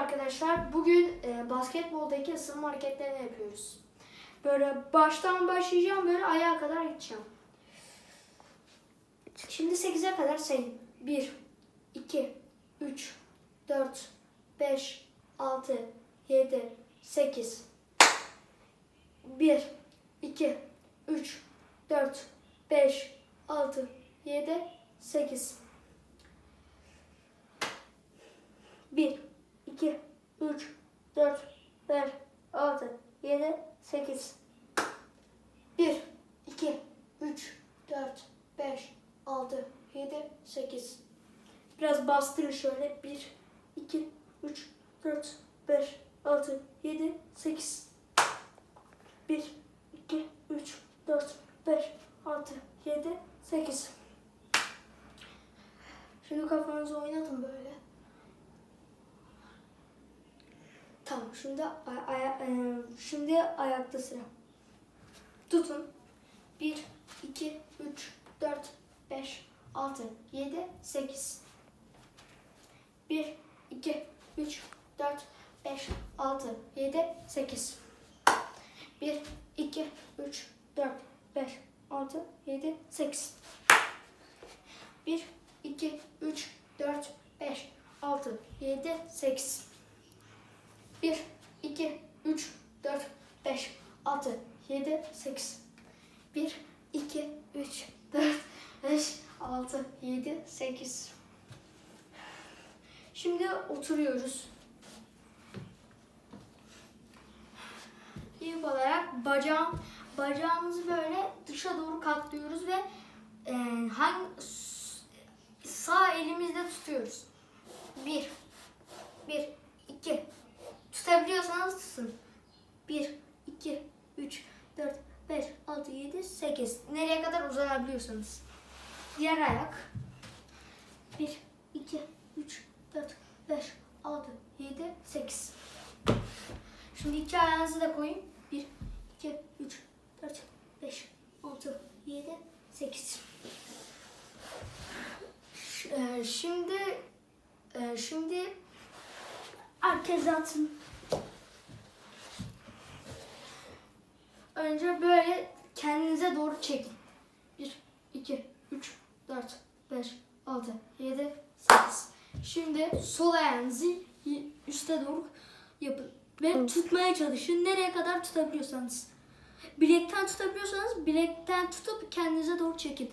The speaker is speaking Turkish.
arkadaşlar. Bugün e, basketboldaki ısınma hareketlerini yapıyoruz. Böyle baştan başlayacağım böyle ayağa kadar gideceğim. Şimdi 8'e kadar sayın. 1, 2, 3, 4, 5, 6, 7, 8. 1, 2, 3, 4, 5, 6, 7, 8. 1, 2, 3, 4, 5, 6, 7, 8. 1, 2, 3, 4, 5, 6, 7, 8. Biraz bastırın şöyle. 1, 2, 3, 4, 5, 6, 7, 8. 1, 2, 3, 4, 5, 6, 7, 8. Şimdi kafanızı oynatın böyle. Tamam şimdi aya- e, şimdi ayakta sıra. Tutun. 1 2 3 4 5 6 7 8 1 2 3 4 5 6 7 8 1 2 3 4 5 6 7 8 1 2 3 4 5 6 7 8 1, 2, 3, 4, 5, 6, 7, 8. 1, 2, 3, 4, 5, 6, 7, 8. Şimdi oturuyoruz. İlk olarak bacağım, bacağımızı böyle dışa doğru katlıyoruz ve e, hangi sağ elimizle tutuyoruz. 1 1 2 Tutabiliyorsanız tutun. 1, 2, 3, 4, 5, 6, 7, 8. Nereye kadar uzanabiliyorsanız. Diğer ayak. 1, 2, 3, 4, 5, 6, 7, 8. Şimdi iki ayağınızı da koyun. 1, 2, 3, 4, 5, 6, 7, 8. Ş- e, Şimdi e, şimdi herkes atın. Önce böyle kendinize doğru çekin. 1, 2, 3, 4, 5, 6, 7, 8. Şimdi sol ayağınızı üste doğru yapın. Ve tutmaya çalışın. Nereye kadar tutabiliyorsanız. Bilekten tutabiliyorsanız bilekten tutup kendinize doğru çekin.